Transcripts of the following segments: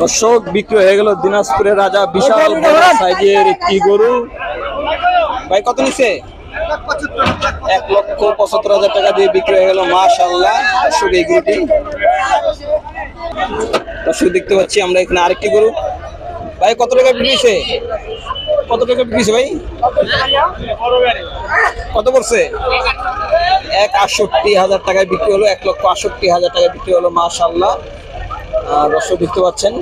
দর্শক বিক্রি হয়ে গেল দিনাজপুরের রাজা বিশাল সাইজের একটি গরু। ভাই কত নিছে? এক লক্ষ পঁচাত্তর হাজার টাকা দিয়ে বিক্রি হয়ে গেল মাশাল্লাহ দর্শক এই গরুটি। দর্শক দেখতে পাচ্ছি আমরা এখানে আরেকটি গরু। ভাই কত টাকা বিক্রি হয়েছে? কত টাকা বিক্রি হয়েছে ভাই? কত পড়ছে? এক আটষট্টি হাজার টাকায় বিক্রি হলো এক লক্ষ আটষট্টি হাজার টাকায় বিক্রি হলো মাশাল্লাহ দর্শক দেখতে পাচ্ছেন।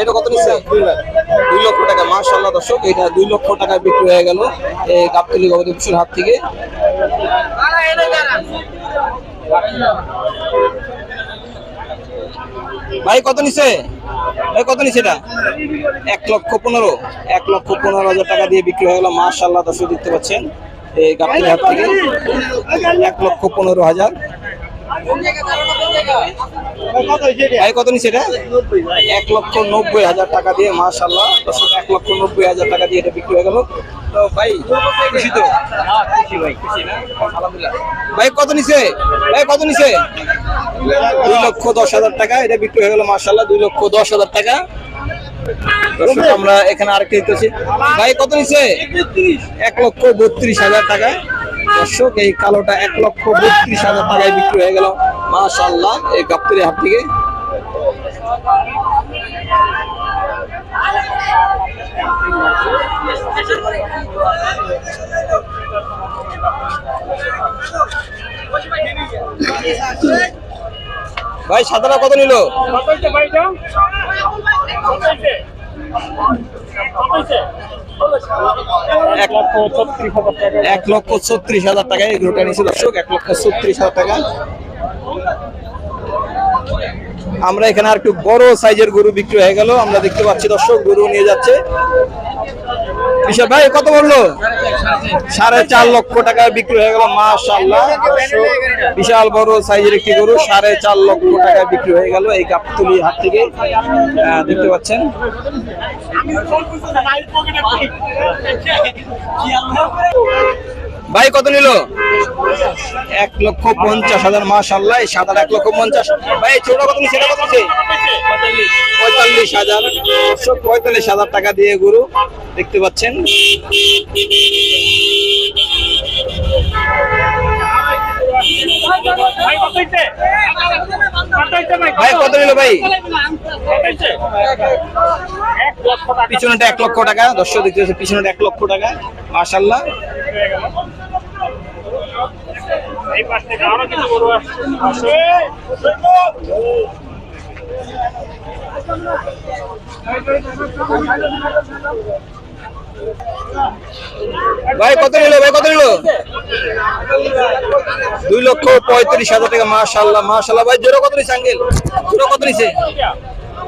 এটা কত নিচ্ছে? দুই লক্ষ টাকা দর্শক এটা দুই লক্ষ টাকায় বিক্রি হয়ে গেল এই গাবতলি গবাদি পশুর হাত থেকে। ভাই কত নিছে ভাই কত নিছে এটা? এক লক্ষ পনেরো। এক লক্ষ পনেরো হাজার টাকা দিয়ে বিক্রি হয়ে গেল। মাশাল্লাহ দর্শক দেখতে পাচ্ছেন। এই গাবতলি হাট থেকে এক লক্ষ পনেরো হাজার। ভাই কত নিচ্ছে এটা? এক লক্ষ নব্বই হাজার টাকা দিয়ে মাশাল্লাহ দর্শক এক লক্ষ নব্বই হাজার টাকা দিয়ে এটা বিক্রি হয়ে গেল। তো ভাই খুশি তো? ভাই কত নিছে ভাই কত নিছে দুই লক্ষ দশ হাজার টাকা, এটা বিক্রি হয়ে গেল মাশাল্লাহ দুই লক্ষ দশ হাজার টাকা। আমরা এখানে আরেকটা দিতেছি ভাই, কত নিছে এক লক্ষ বত্রিশ হাজার টাকা। দর্শক, এই কালোটা এক লক্ষ বত্রিশ হাজার টাকায় বিক্রি হয়ে গেল মাশাল্লাহ এই গাপ্তরি হাট থেকে। ভাই সাদাটা কত নিল? এক লক্ষ ছত্রিশ হাজার টাকা এই গরুটা নিয়েছে দর্শক এক লক্ষ ছত্রিশ হাজার টাকা। আমরা এখানে আর একটু বড় সাইজের গরু বিক্রি হয়ে গেল। আমরা দেখতে পাচ্ছি দর্শক গরু নিয়ে যাচ্ছে। বিশাল ভাই, কত বলল? সাড়ে চার লক্ষ টাকা বিক্রি হয়ে গেল মাশাল্লাহ বিশাল বড় সাইজের একটি গরু, সাড়ে চার লক্ষ টাকা বিক্রি হয়ে গেল এই গাবতলি হাট থেকে। দেখতে পাচ্ছেন। ভাই, কত নিল? এক লক্ষ পঞ্চাশ হাজার মাশাল্লাহ এই সাদা এক লক্ষ পঞ্চাশ। ভাই, ছোট কত নিচ্ছে এটা কত নিচ্ছে পঁয়তাল্লিশ হাজার পঁয়তাল্লিশ হাজার টাকা দিয়ে গরু, দেখতে পাচ্ছেন। ভাই, কত নিল ভাই? পিছনেটা এক লক্ষ টাকা, দর্শক দেখতে পাচ্ছেন পিছনেটা এক লক্ষ টাকা আসছে ভাই, কত নিল, ভাই, কত নিল? দুই লক্ষ পঁয়ত্রিশ হাজার টাকা মাশাল্লাহ মাশাল্লাহ ভাই, জোড়া কত নিছে আঙ্গেল জোড়া কত নিছে?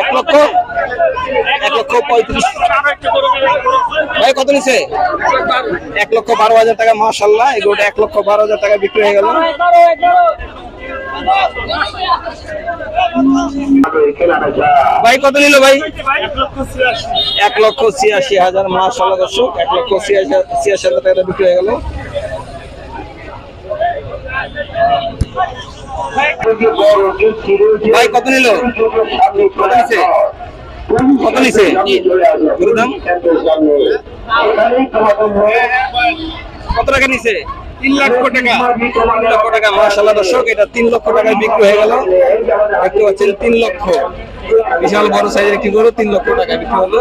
এক লক্ষ? এক লক্ষ পঁয়ত্রিশ। ভাই, কত নিছে? এক লক্ষ বারো হাজার টাকা মাসাল্লাহ এই গরুটা এক লক্ষ বারো হাজার টাকা বিক্রি হয়ে গেল। ভাই, কত নিল ভাই? এক লক্ষ ছিয়াশি হাজার মাসাল্লাহ দর্শক। এক লক্ষ ছিয়াশি হাজার টাকা বিক্রি হয়ে গেল। ভাই কত নিল? কত নিছে। কত নিছে? গরুর দাম? কত টাকা নিছে? তিন লক্ষ টাকা। তিন লক্ষ টাকা মাসাল্লাহ দর্শক এটা তিন লক্ষ টাকায় বিক্রি হয়ে গেল। দেখতে পাচ্ছেন তিন লক্ষ। বিশাল বড় সাইজের একটি গরু তিন লক্ষ টাকায় বিক্রি হলো।